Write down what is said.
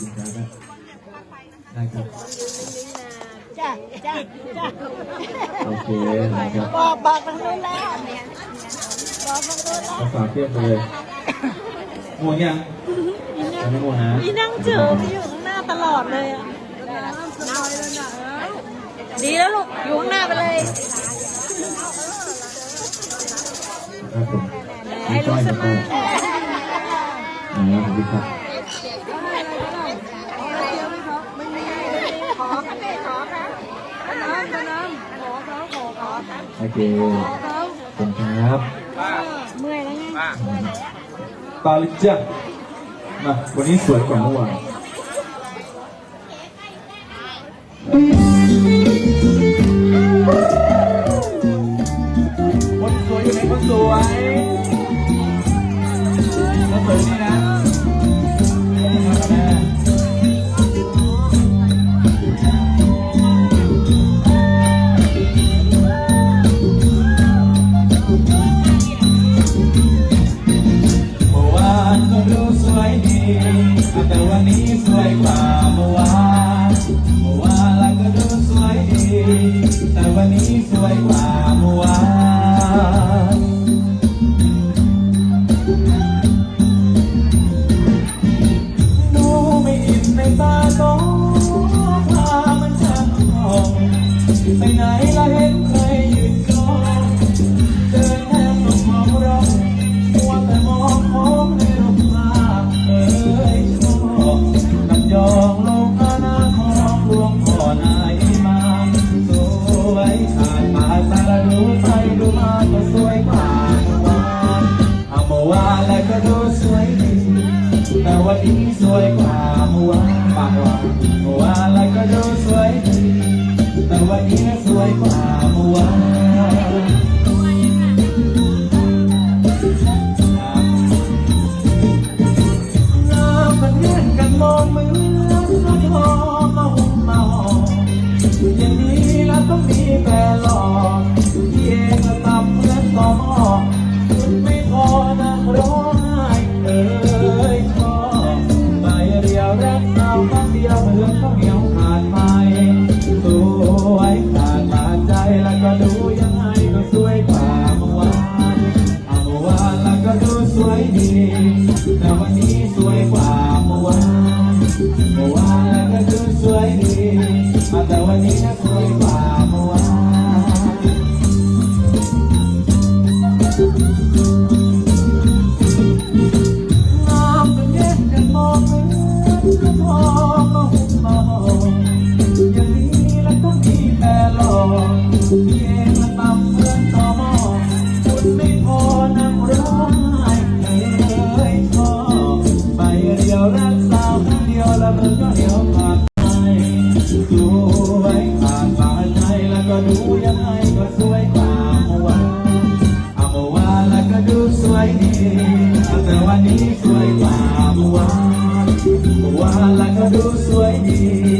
คุณครับได้ครับจ้าจ้าจ้าโอเคนะครับบอกบอกทางนู้นแล้วบอกทางนู้นแล้วมาฝากเทียบเลยง่วงยังยังไม่ง่วงนะพี่นั่งเจอพี่อยู่ข้างหน้าตลอดเลยอะดีแล้วลูกอยู่ข้างหน้าไปเลยครับผมให้ลูกสมาอ๋อขอบคุณครับ ขอกันได้ขอครับน้ำน้ำขอเขาขอขอครับ โอเคขอบคุณครับเมื่อยแล้วไงตาลิจ้ะมาวันนี้สวยกว่าเมื่อวานคน ตาโตพามันช่างหอมไปไหนละเห็นใครยืนกองเดินแทบต้องมองเรามัวแต่มองมองในรูปภาเอ้ยชอบนำยองลงอาณาของหลวงพ่อนายมาสวยขาดมาตาละดูไปดูมาก็สวยกว่าเมื่อวานเอมื่อวานแล้วก็ดูสวยดี แต่วันนี้สวยกว่าเมื่อวานปากหวานเมื่อวานอะไรก็ดูสวยดีแต่วันนี้สวยกว่าเมื่อวานน้ำมันเย็นกันมองมือนน้ำหอมมาหุ่มมาหอมอย่างนี้แล้วต้องมีแฟนหล่อที่เองก็ทำเหมือนต่อหม้อ แต่วันนี้ยฝ่าเมื่อวานน้ำมันเย็นกันมองเหมือนน้ำหอมมาหุ่มมาหออย่างนี้แล้วต้องมีแฟนหลอที่เองละตำเหมือนต่อหม้อคุณไม่พอนั่งร้องไห้เอ่ยชอบไปเดียวรักสาวครั้งเดียวแล้วมันก็เหี่ยวไป แล้วก็ดูสวยดี